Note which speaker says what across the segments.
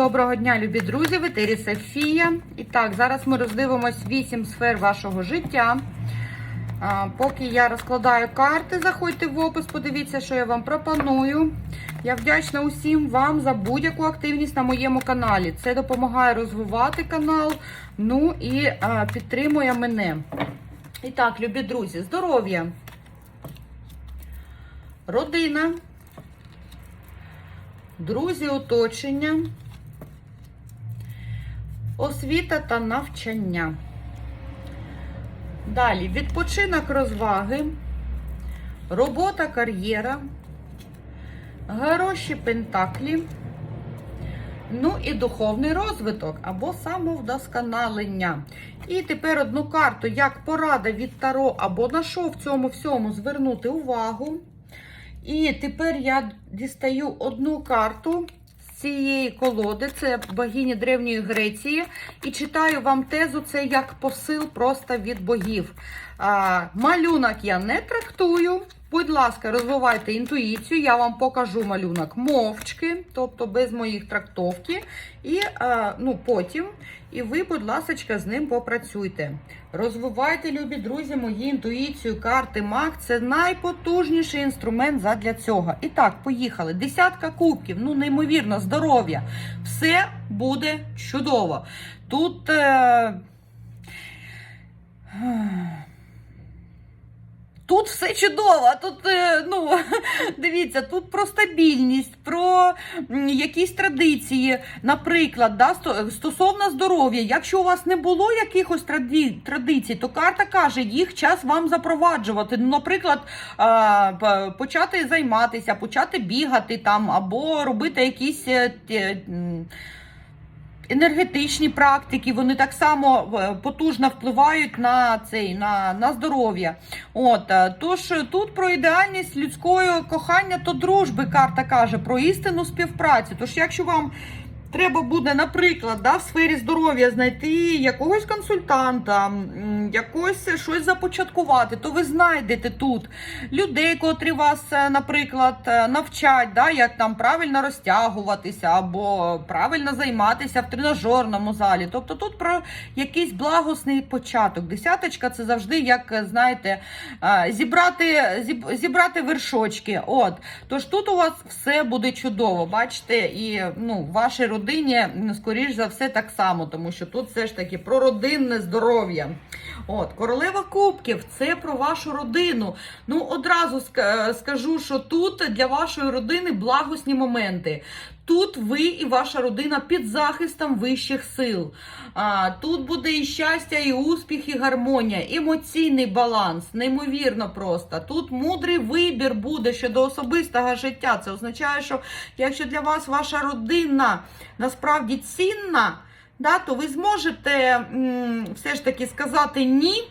Speaker 1: Доброго дня, любі друзі! В етері Софія. І так, зараз ми роздивимось 8 сфер вашого життя. Поки я розкладаю карти, заходьте в опис, подивіться, що я вам пропоную. Я вдячна усім вам за будь-яку активність на моєму каналі. Це допомагає розвивати канал, ну і а, підтримує мене. І так, любі друзі, здоров'я, родина, друзі, оточення освіта та навчання. Далі відпочинок розваги, робота, кар'єра, гроші пентаклі, ну і духовний розвиток або самовдосконалення. І тепер одну карту, як порада від Таро, або на що в цьому всьому звернути увагу. І тепер я дістаю одну карту цієї колоди, це богиня Древньої Греції, і читаю вам тезу, це як посил просто від богів. А, малюнок я не трактую. Будь ласка, розвивайте інтуїцію, я вам покажу малюнок мовчки, тобто без моїх трактовки. І а, ну, потім, і ви, будь ласка, з ним попрацюйте. Розвивайте, любі друзі, мої інтуїцію. Карти МАК це найпотужніший інструмент задля цього. І так, поїхали. Десятка кубків, ну неймовірно, здоров'я. Все буде чудово. Тут. Е... Тут все чудово. Тут, е, ну, дивіться, тут про стабільність, про якісь традиції. Наприклад, да, стосовно здоров'я, якщо у вас не було якихось традицій, то карта каже, їх час вам запроваджувати. Ну, наприклад, почати займатися, почати бігати там, або робити якісь. Енергетичні практики, вони так само потужно впливають на цей на, на здоров'я. От е, тож е, тут про ідеальність людського кохання то дружби карта каже про істинну співпрацю. Тож, якщо вам Треба буде, наприклад, да, в сфері здоров'я знайти якогось консультанта, якось щось започаткувати, то ви знайдете тут людей, котрі вас, е, наприклад, е, навчать, да, як там правильно розтягуватися або правильно займатися в тренажерному залі. Тобто тут про якийсь благосний початок. Десяточка це завжди, як е, знаєте, зібрати, зіб- зібрати вершочки. От. Тож тут у вас все буде чудово. Бачите, і ну, в вашій родині, скоріш за все, так само, тому що тут все ж таки про родинне здоров'я. От, королева кубків це про вашу родину. Ну, одразу скажу, що тут для вашої родини благосні моменти. Тут ви і ваша родина під захистом вищих сил. А, тут буде і щастя, і успіх, і гармонія, емоційний баланс, неймовірно просто. Тут мудрий вибір буде щодо особистого життя. Це означає, що якщо для вас ваша родина насправді цінна, да, то ви зможете м, все ж таки сказати ні.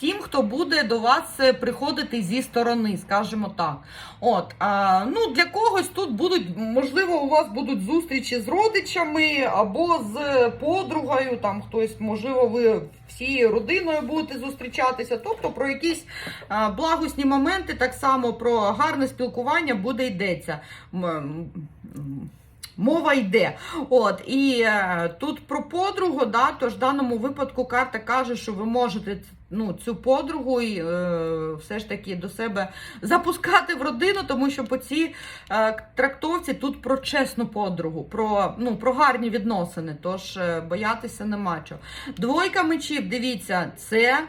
Speaker 1: Тим, хто буде до вас е, приходити зі сторони, скажімо так. От, а, ну для когось тут будуть, можливо, у вас будуть зустрічі з родичами або з подругою. Там хтось, можливо, ви всією родиною будете зустрічатися. Тобто про якісь а, благосні моменти, так само про гарне спілкування буде йдеться. Мова йде. От, і е, тут про подругу, да, тож в даному випадку карта каже, що ви можете ну, цю подругу і, е, все ж таки до себе запускати в родину, тому що по цій е, трактовці тут про чесну подругу, про, ну, про гарні відносини, тож е, боятися нема чого. Двойка мечів, дивіться, це е,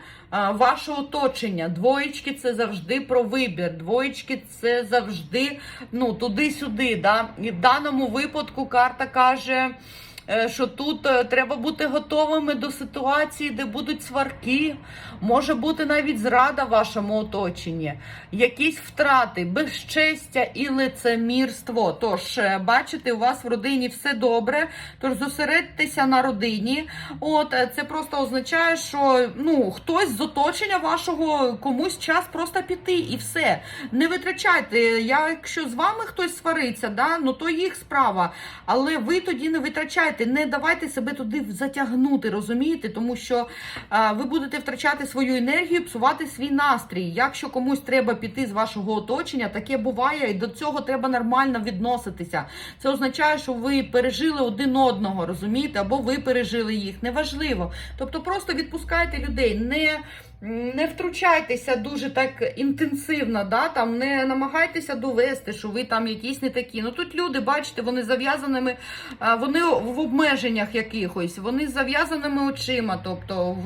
Speaker 1: ваше оточення. Двоєчки це завжди про вибір. Двоєчки це завжди ну, туди-сюди. Да? І в даному випадку карта каже. Е, Що тут е, треба бути готовими до ситуації, де будуть сварки, може бути навіть зрада в вашому оточенні, якісь втрати, безчестя і лицемірство. Тож, е, бачите, у вас в родині все добре, тож зосередьтеся на родині. От це просто означає, що ну хтось з оточення вашого комусь час просто піти і все. Не витрачайте. Якщо з вами хтось свариться, да, ну то їх справа. Але ви тоді не витрачайте відпускайте, не давайте себе туди затягнути, розумієте? Тому що а, ви будете втрачати свою енергію, псувати свій настрій. Якщо комусь треба піти з вашого оточення, таке буває, і до цього треба нормально відноситися. Це означає, що ви пережили один одного, розумієте, або ви пережили їх. Неважливо. Тобто просто відпускайте людей, не. Не втручайтеся дуже так інтенсивно, да? там не намагайтеся довести, що ви там якісь не такі. Ну тут люди, бачите, вони зав'язаними, вони в обмеженнях якихось, вони з зав'язаними очима. Тобто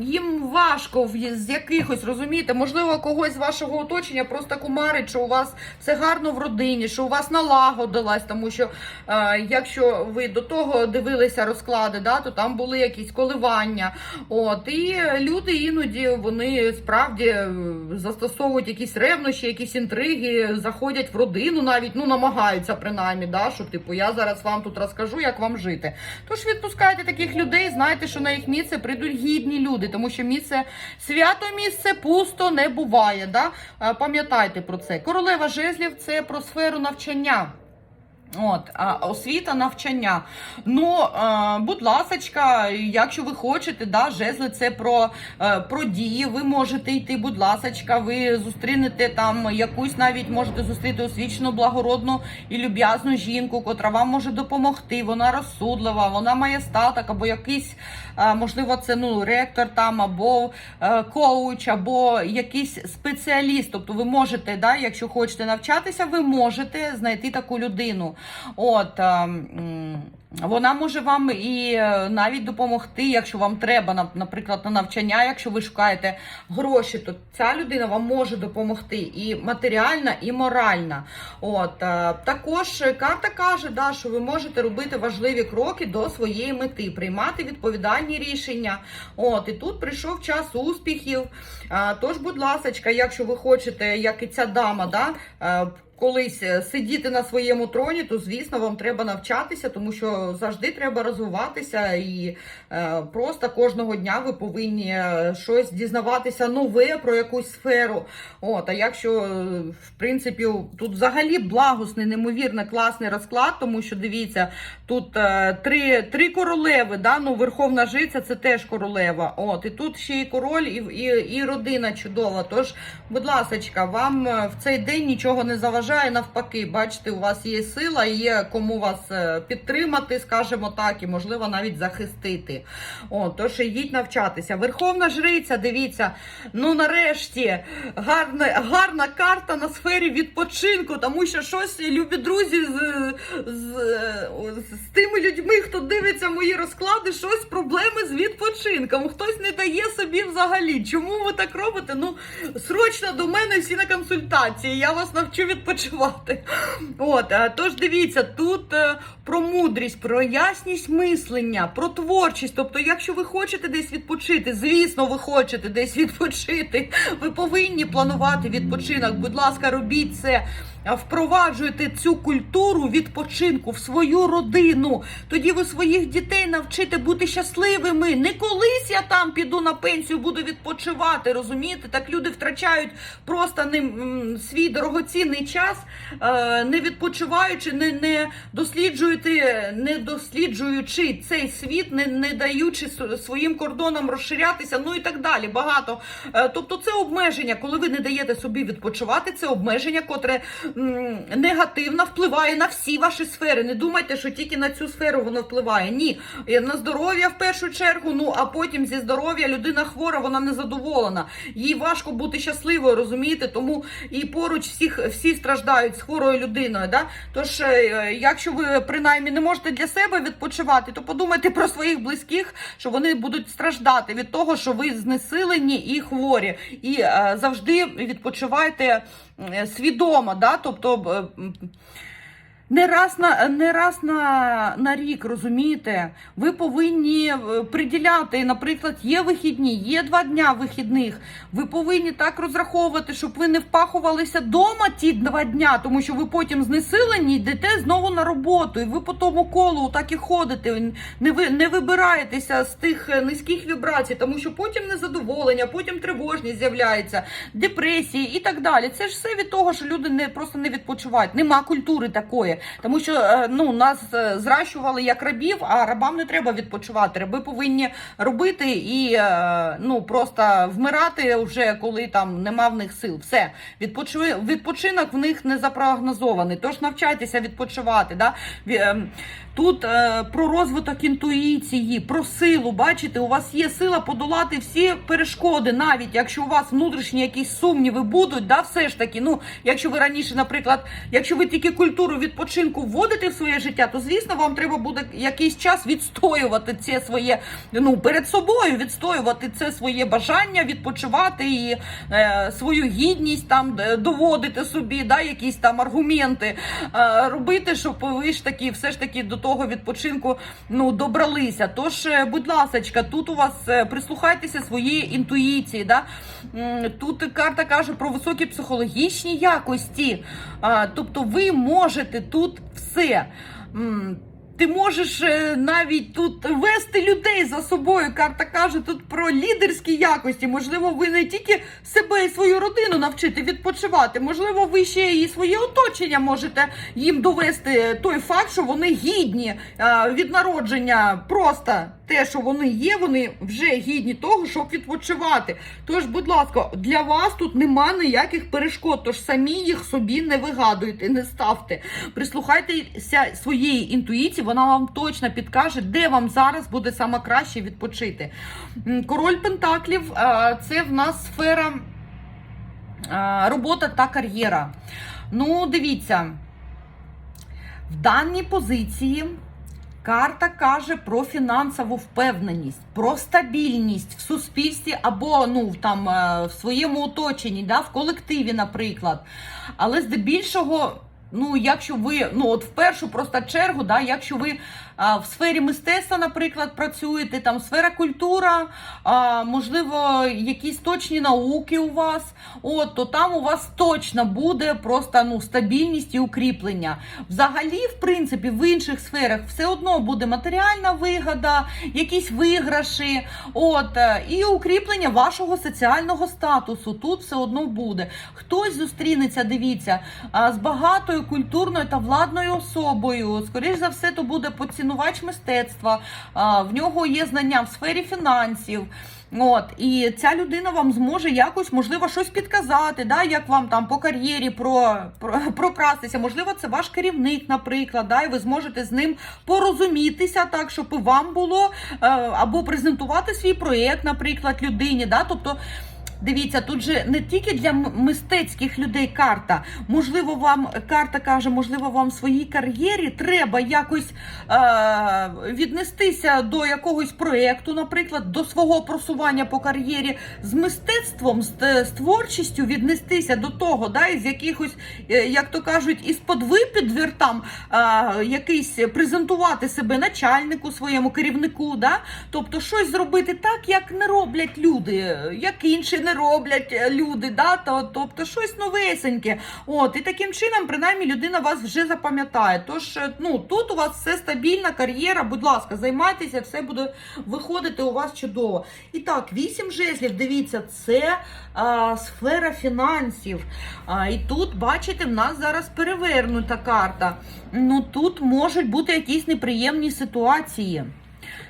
Speaker 1: їм важко з якихось, розумієте, можливо, когось з вашого оточення просто кумарить, що у вас все гарно в родині, що у вас налагодилась, тому що е, якщо ви до того дивилися розклади, да, то там були якісь коливання. От, і люди іноді вони справді е, застосовують якісь ревнощі, якісь інтриги, заходять в родину, навіть ну намагаються принаймні, да, що типу я зараз вам тут розкажу, як вам жити. Тож відпускайте таких людей, знайте, що на їх місце прийдуть гідні люди, тому що місце свято місце пусто не буває. Да? Е, Пам'ятайте про це. Королева жезлів це про сферу навчання. От, а освіта, навчання. Ну, е, будь ласочка, якщо ви хочете, да, жезли це про, е, про дії. Ви можете йти, будь ласочка, ви зустрінете там якусь навіть можете зустріти освічену, благородну і люб'язну жінку, котра вам може допомогти. Вона розсудлива, вона має статок, або якийсь, е, можливо, це ну, ректор там, або е, коуч, або якийсь спеціаліст. Тобто ви можете, да, якщо хочете навчатися, ви можете знайти таку людину. От, е, вона може вам і е, навіть допомогти, якщо вам треба, наприклад, на навчання, якщо ви шукаєте гроші, то ця людина вам може допомогти і матеріальна, і моральна. От, е, також карта каже, да, що ви можете робити важливі кроки до своєї мети, приймати відповідальні рішення. От, і тут прийшов час успіхів. Е, Тож, будь ласка, якщо ви хочете, як і ця дама, да, колись е, сидіти на своєму троні, то звісно вам треба навчатися, тому що завжди треба розвиватися і е, просто кожного дня ви повинні е, щось дізнаватися нове про якусь сферу. От, а якщо в принципі тут взагалі благосний, неймовірно класний розклад, тому що дивіться, тут три, три королеви, да? ну, Верховна Жиця це теж королева. От, і тут ще і король, і, і, і родина чудова. Тож, будь ласочка, вам в цей день нічого не заважає. Навпаки, бачите, у вас є сила, є кому вас е, підтримати, скажімо так, і можливо навіть захистити. О, тож йдіть навчатися. Верховна Жриця, дивіться, ну нарешті гарна, гарна карта на сфері відпочинку, тому що щось, любі друзі, з, з, з тими людьми, хто дивиться мої розклади, щось проблеми з відпочинком. Хтось не дає собі взагалі. Чому ви так робите? Ну, срочно до мене всі на консультації. Я вас навчу відпочивати. От, е, тож дивіться, тут е, про мудрість, про ясність мислення, про творчість. Тобто, якщо ви хочете десь відпочити, звісно, ви хочете десь відпочити. Ви повинні планувати відпочинок. Будь ласка, робіть це. А Впроваджуйте цю культуру відпочинку в свою родину. Тоді ви своїх дітей навчите бути щасливими. Не колись я там піду на пенсію, буду відпочивати. Розумієте? Так люди втрачають просто не, свій дорогоцінний час, е, не відпочиваючи, не, не досліджуєте, не досліджуючи цей світ, не, не даючи своїм кордонам розширятися, ну і так далі. Багато. Е, Тобто це обмеження, коли ви не даєте собі відпочивати, це обмеження, котре негативно впливає на всі ваші сфери. Не думайте, що тільки на цю сферу воно впливає. Ні, Е, на здоров'я в першу чергу. Ну а потім зі здоров'я людина хвора, вона не задоволена. Їй важко бути щасливою, розумієте? Тому і поруч всіх всі страждають з хворою людиною. Да? Тож, е, якщо ви принаймні не можете для себе відпочивати, то подумайте про своїх близьких, що вони будуть страждати від того, що ви знесилені і хворі. І е, завжди відпочивайте е, свідомо, да? Тобто. Не раз на не раз на, на рік, розумієте? Ви повинні е, приділяти, наприклад, є вихідні, є два дня вихідних. Ви повинні так розраховувати, щоб ви не впахувалися дома ті два дня, тому що ви потім знесилені йдете знову на роботу, і ви по тому колу так і ходите. Не ви не вибираєтеся з тих е, низьких вібрацій, тому що потім незадоволення, потім тривожність з'являється, депресії і так далі. Це ж все від того, що люди не просто не відпочивають. Нема культури такої. Тому що е, ну, нас е, зращували як рабів, а рабам не треба відпочивати. Раби повинні робити і е, ну, просто вмирати вже коли там нема в них сил. Все, Відпочи- відпочинок в них не запрогнозований. Тож навчайтеся відпочивати. Да? Ем, Тут про розвиток інтуїції, про силу. Бачите, у вас є сила подолати всі перешкоди, навіть якщо у вас внутрішні якісь сумніви будуть, да, все ж таки. Ну, якщо ви раніше, наприклад, якщо ви тільки культуру відпочинку вводите в своє життя, то звісно вам треба буде якийсь час відстоювати це своє ну перед собою, відстоювати це своє бажання, відпочивати і е, свою гідність там е, доводити собі, да, якісь там аргументи е, робити, щоб ви ж таки, все ж таки до того відпочинку ну добралися. Тож, е, будь ласочка, тут у вас е, прислухайтеся своєї інтуїції. Да? Тут карта каже про високі психологічні якості. Тобто, ви можете тут все. Ти можеш е, навіть тут вести людей за собою. Карта каже тут про лідерські якості. Можливо, ви не тільки себе і свою родину навчити відпочивати. Можливо, ви ще і своє оточення можете їм довести той факт, що вони гідні е, від народження. Просто те, що вони є, вони вже гідні того, щоб відпочивати. Тож, будь ласка, для вас тут нема ніяких перешкод. Тож самі їх собі не вигадуйте, не ставте. Прислухайтеся своєї інтуїції, вона вам точно підкаже, де вам зараз буде саме краще відпочити. Король Пентаклів е, це в нас сфера е, робота та кар'єра. Ну, дивіться, в даній позиції. Карта каже про фінансову впевненість, про стабільність в суспільстві або ну там е, в своєму оточенні, да, в колективі, наприклад. Але здебільшого, ну якщо ви ну от в першу просто чергу, да, якщо ви в сфері мистецтва, наприклад, працюєте, там сфера культура, можливо, якісь точні науки у вас, от то там у вас точно буде просто ну стабільність і укріплення. Взагалі, в принципі, в інших сферах все одно буде матеріальна вигода, якісь виграші, от е, і укріплення вашого соціального статусу. Тут все одно буде. Хтось зустрінеться, дивіться, з багатою культурною та владною особою. Скоріш за все, то буде поцінувач мистецтва. В нього є знання в сфері фінансів. От і ця людина вам зможе якось, можливо, щось підказати, да, як вам там по кар'єрі про, про прокрастися. Можливо, це ваш керівник, наприклад, да, і ви зможете з ним порозумітися так, щоб вам було е, або презентувати свій проєкт, наприклад, людині. Да, тобто. Дивіться, тут же не тільки для мистецьких людей карта. Можливо, вам карта каже, можливо, вам в своїй кар'єрі треба якось е- віднестися до якогось проєкту, наприклад, до свого просування по кар'єрі з мистецтвом, з, з творчістю, віднестися до того, да, із якихось, е, як то кажуть, із подвипідвір там е- якийсь презентувати себе начальнику своєму керівнику, да? тобто щось зробити так, як не роблять люди, як інші роблять е, люди, да? То- тобто щось новесеньке. От, і таким чином, принаймні, людина вас вже запам'ятає. Тож, е, ну, тут у вас все стабільна кар'єра, будь ласка, займайтеся, все буде виходити у вас чудово. І так, вісім жезлів, дивіться, це а, сфера фінансів. А, і тут, бачите, в нас зараз перевернута карта. Ну, тут можуть бути якісь неприємні ситуації.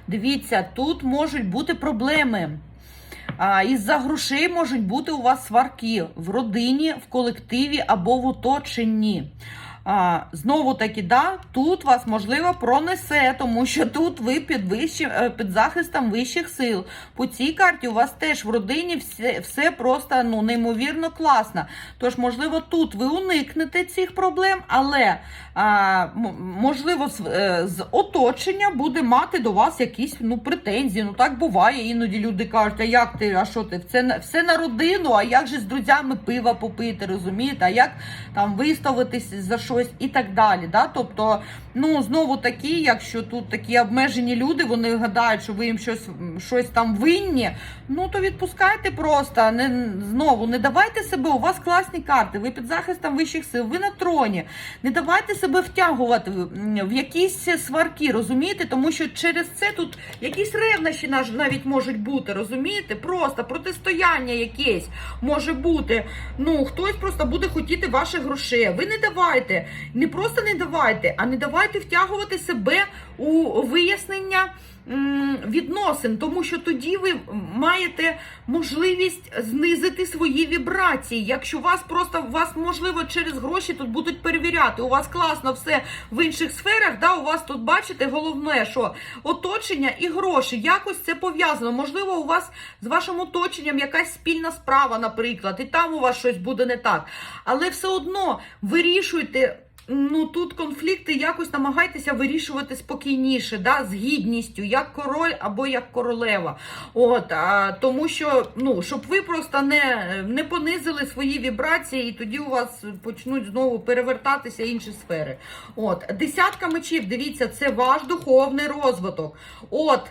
Speaker 1: Дивіться, тут можуть бути проблеми. Із-за грошей можуть бути у вас сварки в родині, в колективі або в оточенні. Знову таки, да, тут вас можливо пронесе, тому що тут ви під, вищим, е, під захистом вищих сил. По цій карті у вас теж в родині все, все просто ну, неймовірно класно. Тож, можливо, тут ви уникнете цих проблем, але а, можливо, з, е, з оточення буде мати до вас якісь ну, претензії. Ну так буває. Іноді люди кажуть, а як ти, а що ти? Це все на родину, а як же з друзями пива попити, розумієте? А як там виставитись за щось і так далі. Да? Тобто, ну знову такі, якщо тут такі обмежені люди, вони гадають, що ви їм щось, щось там винні. Ну то відпускайте просто. Не знову не давайте себе. У вас класні карти. Ви під захистом вищих сил, ви на троні. Не давайте себе втягувати в в якісь сварки, розумієте? Тому що через це тут якісь ревнощі навіть можуть бути, розумієте? Просто протистояння якесь може бути. Ну хтось просто буде хотіти ваших грошей. Ви не давайте. Не просто не давайте, а не давайте втягувати себе у вияснення відносин, тому що тоді ви маєте можливість знизити свої вібрації. Якщо вас просто вас можливо через гроші тут будуть перевіряти. У вас класно все в інших сферах. Да, у вас тут бачите, головне, що оточення і гроші якось це пов'язано. Можливо, у вас з вашим оточенням якась спільна справа, наприклад, і там у вас щось буде не так. Але все одно вирішуйте. Ну тут конфлікти якось намагайтеся вирішувати спокійніше, да, з гідністю, як король або як королева. От а, тому що ну щоб ви просто не, не понизили свої вібрації, і тоді у вас почнуть знову перевертатися інші сфери. От десятка мечів, дивіться, це ваш духовний розвиток. От.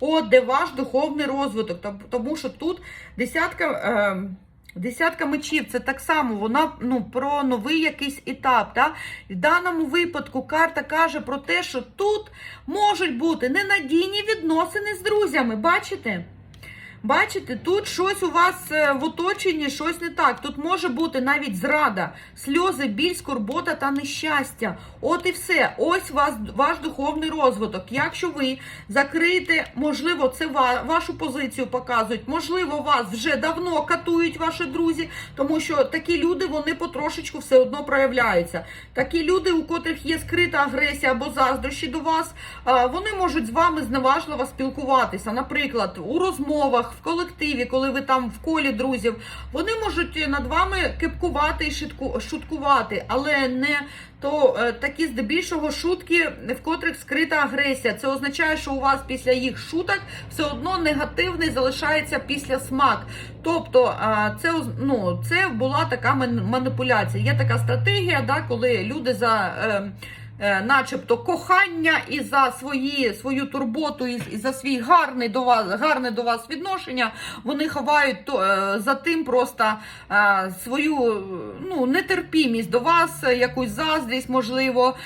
Speaker 1: От де ваш духовний розвиток, тому що тут десятка. Е, Десятка мечів це так само, вона ну, про новий якийсь етап. Да? В даному випадку карта каже про те, що тут можуть бути ненадійні відносини з друзями. Бачите? Бачите, тут щось у вас е, в оточенні, щось не так. Тут може бути навіть зрада, сльози, біль, скорбота та нещастя. От і все. Ось вас, ваш духовний розвиток. Якщо ви закриєте, можливо, це вашу позицію показують, можливо, вас вже давно катують ваші друзі, тому що такі люди вони потрошечку все одно проявляються. Такі люди, у котрих є скрита агресія або заздрощі до вас, вони можуть з вами зневажливо спілкуватися. Наприклад, у розмовах, в колективі, коли ви там в колі друзів, вони можуть над вами кипкувати і шутку- шуткувати, але не то е, такі здебільшого шутки, в котрих скрита агресія. Це означає, що у вас після їх шуток все одно негативний залишається після смак. Тобто, е, це ну, це була така ман- маніпуляція. Є така стратегія, да, коли люди за. Е, Начебто кохання і за свої свою турботу, і, і за свій гарний до вас гарне до вас відношення, вони ховають то е, за тим просто е, свою ну нетерпімість до вас, якусь заздрість, можливо,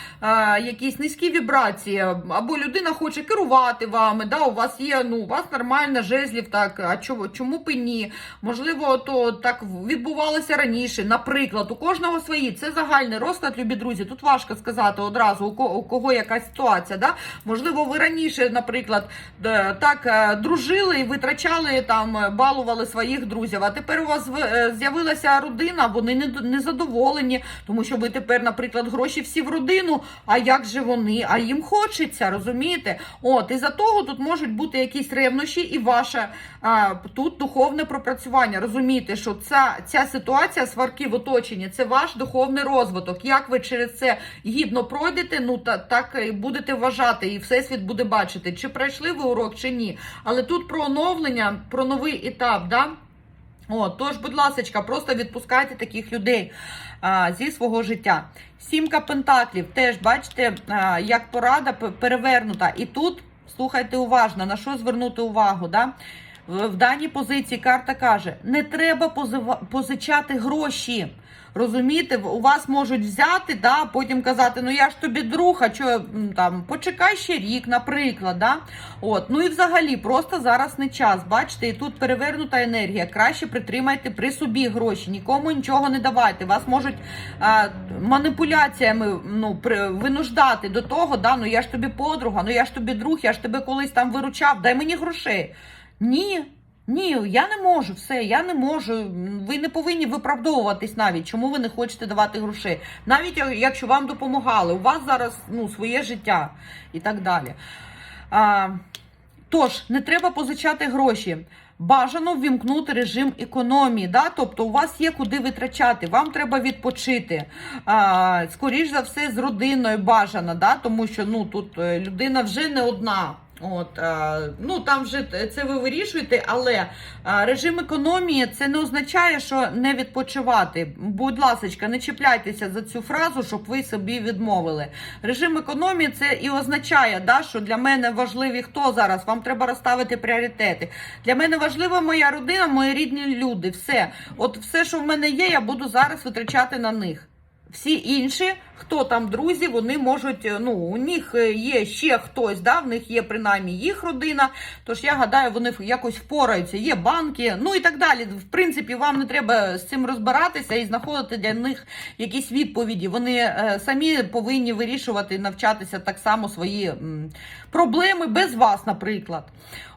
Speaker 1: якісь низькі вібрації, або людина хоче керувати вами. Да, у вас є ну у вас нормальна жезлів, так а чому чому б і ні? Можливо, то так відбувалося раніше. Наприклад, у кожного свої це загальний розклад, любі друзі. Тут важко сказати одразу, у кого, у кого якась ситуація. Да? Можливо, ви раніше, наприклад, так е, дружили і витрачали там, е, балували своїх друзів. А тепер у вас е, з'явилася родина, вони не, не задоволені, тому що ви тепер, наприклад, гроші всі в родину. А як же вони? А їм хочеться, розумієте? От і за того тут можуть бути якісь ревнощі, і ваше а, тут духовне пропрацювання. Розумієте, що ця, ця ситуація сварки в оточенні це ваш духовний розвиток. Як ви через це гідно пройдете, ну та так і будете вважати, і всесвіт буде бачити, чи пройшли ви урок, чи ні. Але тут про оновлення, про новий етап, да? О, тож, будь ласка, просто відпускайте таких людей а, зі свого життя. Сімка пентаклів, теж бачите, а, як порада перевернута. І тут слухайте уважно, на що звернути увагу. Да? В, в даній позиції карта каже: не треба позичати гроші. Розумієте, у вас можуть взяти, да, потім казати, ну я ж тобі друг, а що там почекай ще рік, наприклад. Да? От, ну і взагалі, просто зараз не час. Бачите, і тут перевернута енергія. Краще притримайте при собі гроші, нікому нічого не давайте. Вас можуть а, маніпуляціями ну, при, винуждати до того, да, ну я ж тобі подруга, ну я ж тобі друг, я ж тебе колись там виручав, дай мені грошей. Ні. Ні, я не можу, все, я не можу. Ви не повинні виправдовуватись навіть, чому ви не хочете давати грошей. Навіть якщо вам допомагали, у вас зараз ну, своє життя і так далі. А, тож, не треба позичати гроші. Бажано ввімкнути режим економії, да? тобто у вас є куди витрачати, вам треба відпочити. А, скоріш за все, з родиною бажано, да? тому що ну, тут е, людина вже не одна. От, ну там вже це ви вирішуєте, але режим економії це не означає, що не відпочивати. Будь ласка, не чіпляйтеся за цю фразу, щоб ви собі відмовили. Режим економії це і означає, да, що для мене важливі хто зараз. Вам треба розставити пріоритети. Для мене важлива моя родина, мої рідні люди. Все, от все, що в мене є, я буду зараз витрачати на них. Всі інші, хто там друзі, вони можуть, е, ну, у них е, є ще хтось, да, в них є принаймні їх родина. Тож я гадаю, вони якось впораються. Є банки, ну і так далі. В принципі, вам не треба з цим розбиратися і знаходити для них якісь відповіді. Вони е, самі повинні вирішувати, навчатися так само свої проблеми без вас, наприклад.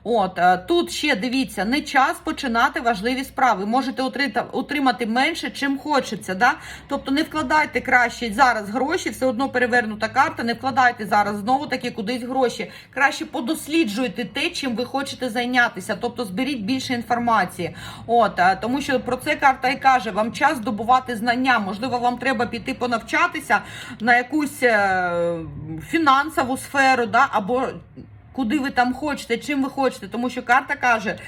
Speaker 1: От тут ще дивіться, не час починати важливі справи. Можете отримати менше, чим хочеться. Да? Тобто не вкладайте краще зараз гроші, все одно перевернута карта. Не вкладайте зараз знову таки кудись гроші. Краще подосліджуйте те, чим ви хочете зайнятися. Тобто зберіть більше інформації. От е, тому, що про це карта і каже: вам час здобувати знання. Можливо, вам треба піти понавчатися на якусь е, фінансову сферу, да? або куди ви там хочете, чим ви хочете, тому що карта каже.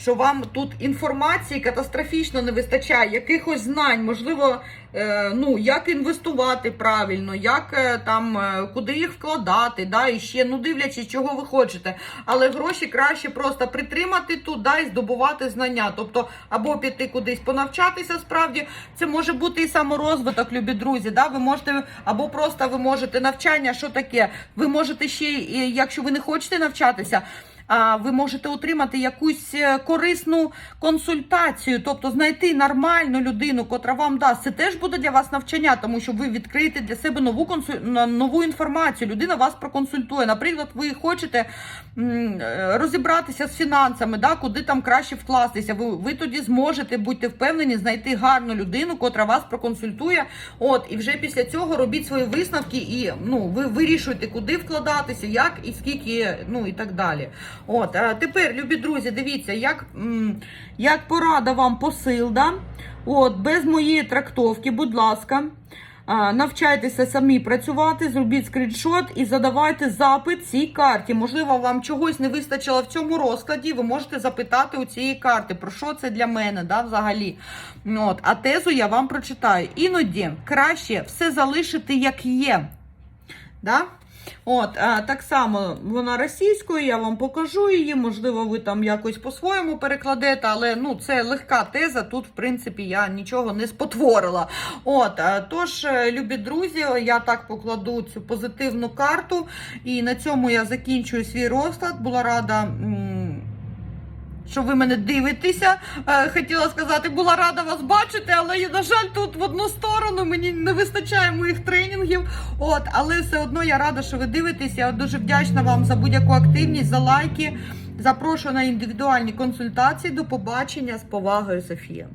Speaker 1: Що вам тут інформації катастрофічно не вистачає, якихось знань, можливо, е, ну як інвестувати правильно, як е, там е, куди їх вкладати, да, і ще ну дивлячись, чого ви хочете. Але гроші краще просто притримати тут, да, і здобувати знання. Тобто, або піти кудись понавчатися. Справді це може бути і саморозвиток, любі друзі. Да, ви можете, або просто ви можете навчання. Що таке? Ви можете ще, якщо ви не хочете навчатися. Ви можете отримати якусь е, корисну консультацію, тобто знайти нормальну людину, котра вам дасть. Це теж буде для вас навчання, тому що ви відкриєте для себе нову консуль... нову інформацію. Людина вас проконсультує. Наприклад, ви хочете е, розібратися з фінансами, да, куди там краще вкластися. Ви, ви тоді зможете будьте впевнені знайти гарну людину, котра вас проконсультує. От і вже після цього робіть свої висновки і ну ви вирішуєте, куди вкладатися, як і скільки, ну і так далі. От а тепер, любі друзі, дивіться, як, як порада вам посил, да? От, без моєї трактовки, будь ласка. Навчайтеся самі працювати, зробіть скріншот і задавайте запит цій карті. Можливо, вам чогось не вистачило в цьому розкладі. Ви можете запитати у цієї карти, про що це для мене, да, взагалі. От, а тезу я вам прочитаю. Іноді краще все залишити як є. Да? От, а, так само вона російською, я вам покажу її. Можливо, ви там якось по-своєму перекладете, але ну, це легка теза. Тут, в принципі, я нічого не спотворила. От, а, тож, е, любі друзі, я так покладу цю позитивну карту. І на цьому я закінчую свій розклад. Була рада. Що ви мене дивитеся. Е, хотіла сказати, була рада вас бачити, але на жаль, тут в одну сторону мені не вистачає моїх тренінгів. От, але все одно я рада, що ви дивитеся. Я дуже вдячна вам за будь-яку активність, за лайки. Запрошую на індивідуальні консультації. До побачення з повагою, Софія.